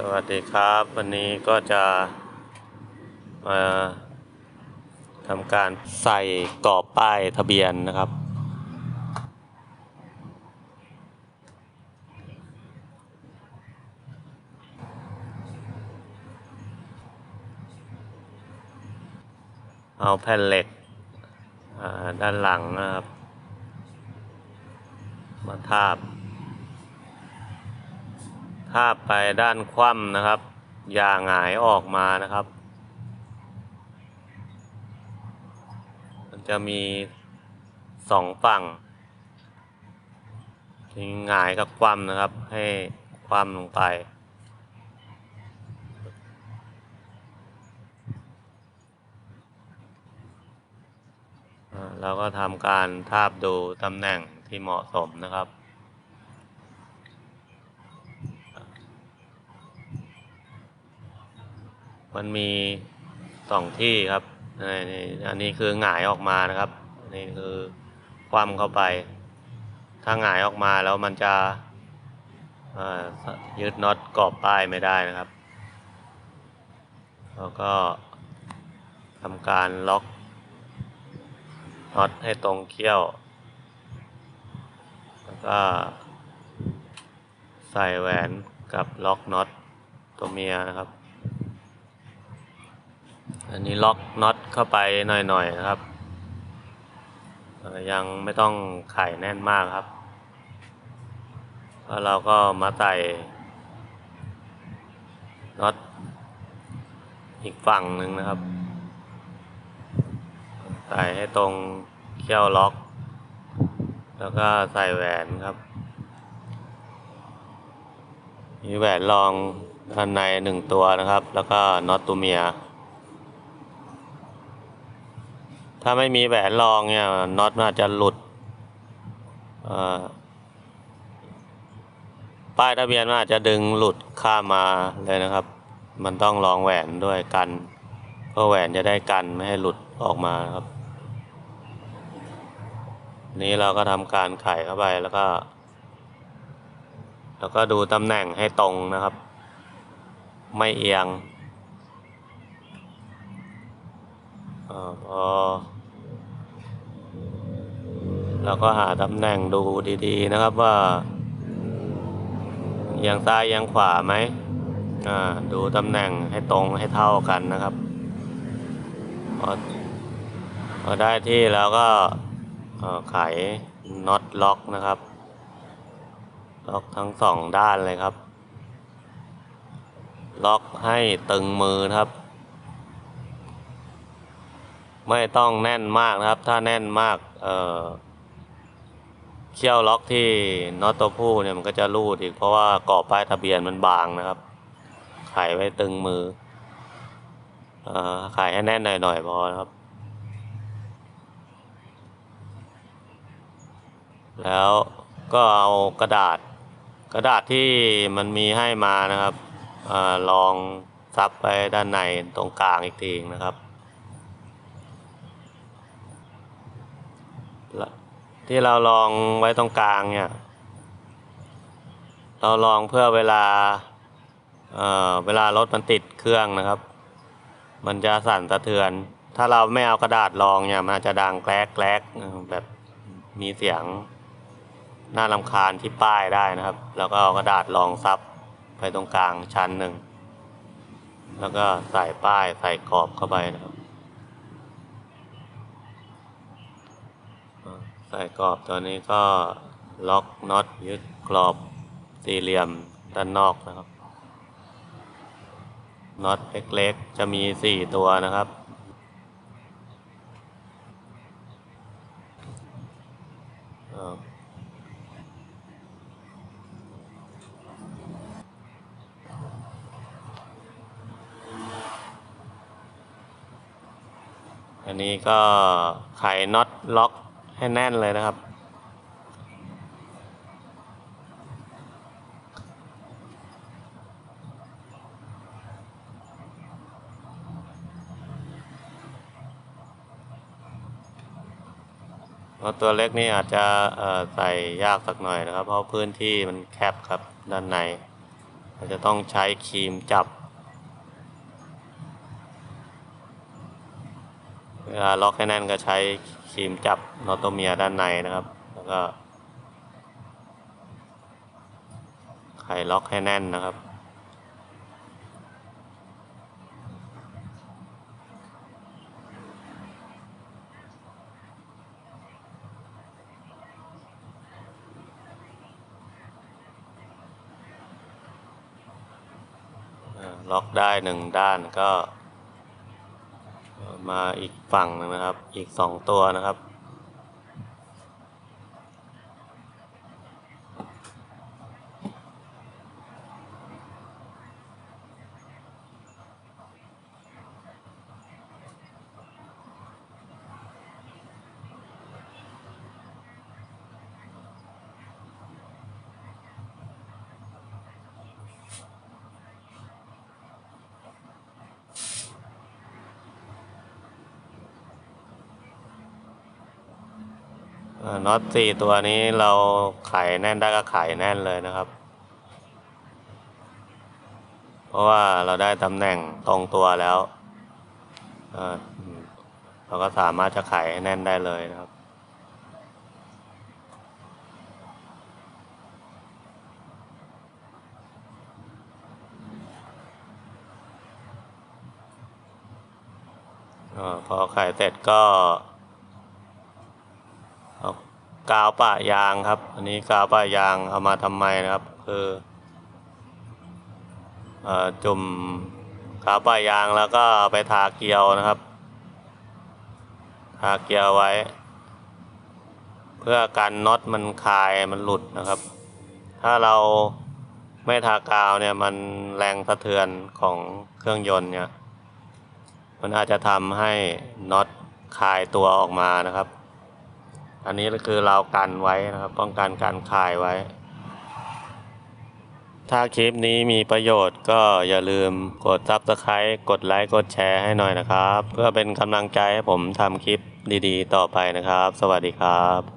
สวัสดีครับ วันนี้ก็จะมาทำการใส่กรอบป้ายทะเบียนนะครับ เอาแผ่นเหล็กด้านหลังนะครับ มาทาบ ทาบไปด้านคว่ำนะครับ อย่าหงายออกมานะครับ มันจะมีสองฝั่งที่หงายกับคว่ำนะครับ ให้คว่ำลงไป เราก็ทำการทาบดูตำแหน่งที่เหมาะสมนะครับ มันมีสองที่ครับนี่อันนี้คือหงายออกมานะครับนนี่คือคว่ำเข้าไป ถ้าหงายออกมาแล้วมันจะยึดน็อตกรอบป้ายไม่ได้นะครับ แล้วก็ทำการล็อกน็อตให้ตรงเขี้ยว แล้วก็ใส่แหวนกับล็อกน็อตตัวเมียนะครับ อันนี้ล็อกน็อตเข้าไปหน่อยๆนะครับ ยังไม่ต้องไขแน่นมากครับแล้วเราก็มาใส่น็อตอีกฝั่งหนึ่งนะครับ ใส่ให้ตรงเขี้ยวล็อก แล้วก็ใส่แหวนครับมีแหวนรองด้านในหนึ่งตัวนะครับ แล้วก็น็อตตัวเมีย ถ้าไม่มีแหวนรองเนี่ยน็อตมันอาจจะหลุดป้ายทะเบียนมันอาจจะดึงหลุดข้ามมาเลยนะครับ มันต้องรองแหวนด้วยกันเพื่อแหวนจะได้กันไม่ให้หลุดออกมาครับ นี้เราก็ทำการไขเข้าไปแล้วก็ แล้วก็ดูตำแหน่งให้ตรงนะครับ ไม่เอียงอาพอ เราก็หาตำแหน่งดูดีๆนะครับว่าเอียงซ้ายเอียงขวาไหมอ่าดูตำแหน่งให้ตรงให้เท่ากันนะครับพอพอได้ที่แล้วก็ไขน็อตล็อกนะครับล็อกทั้งสองด้านเลยครับ ล็อกให้ตึงมือครับ ไม่ต้องแน่นมากนะครับ ถ้าแน่นมาก เอ่อ เขี้ยวล็อกที่น็อตตัวผู้เนี่ยมันก็จะรูดอีกเพราะว่ากรอบป้ายทะเบียนมันบางนะครับ ไขไว้ตึงมืออ่อไขให้แน่นหน่อยๆพอนะครับ แล้วก็เอากระดาษ กระดาษที่มันมีให้มานะครับอาลองซับไปด้านในตรงกลางอีกทีนะครับและ ที่เราลองไว้ตรงกลางเนี่ย เราลองเพื่อเวลาเอ่อเวลารถมันติดเครื่องนะครับ มันจะสั่นสะเทือน ถ้าเราไม่เอากระดาษรองเนี่ย มันจะดังแกลกแกลกแบบมีเสียงน่ารำคาญที่ป้ายได้นะครับ แล้วก็เอากระดาษรองซับไปตรงกลางชั้นหนึ่ง แล้วก็ใส่ป้ายใส่กรอบเข้าไปนะครับอ่า ใส่กรอบตัวนี้ก็ล็อกน็อตยึดกรอบสี่เหลี่ยมด้านนอกนะครับน็อตเล็กๆจะมีสี่ตัวนะครับ อันนี้ก็ไขน็อตล็อก ให้แน่นเลยนะครับ ตัวเล็กนี่อาจจะใส่ยากสักหน่อยนะครับ เพราะพื้นที่มันแคบครับด้านในเราจะต้องใช้ครีมจับ เวลาล็อกให้แน่นก็ใช้ครีมจับน็อตตัวเมียด้านในนะครับ แล้วก็ไขล็อกให้แน่นนะครับ ล็อกได้หนึ่งด้านก็ มาอีกฝั่งหนึงนะครับ อีกสองตัวนะครับ น็อตสี่ตัวนี้เราไขแน่นได้ก็ไขแน่นเลยนะครับ เพราะว่าเราได้ตำแหน่งตรงตัวแล้วเราก็สามารถจะไขให้แน่นได้เลยนะครับพอไขเสร็จก็ กาวปะยางครับ อันนี้กาวปะยางเอามาทำไมนะครับ คือจุ่มกาวปะยางแล้วก็ไปทาเกลียวนะครับ ทาเกลียวไว้ เพื่อกันน็อตมันคลายมันหลุดนะครับ ถ้าเราไม่ทากาวเนี่ยมันแรงสะเทือนของเครื่องยนต์เนี่ยมันอาจจะทำให้น็อตคลายตัวออกมานะครับ อันนี้ก็คือเรากันไว้นะครับ ป้องกันการคายไว้ ถ้าคลิปนี้มีประโยชน์ก็อย่าลืมกด Subscribe กดไลค์กดแชร์ให้หน่อยนะครับ เพื่อเป็นกำลังใจให้ผมทำคลิปดีๆ ต่อไปนะครับ สวัสดีครับ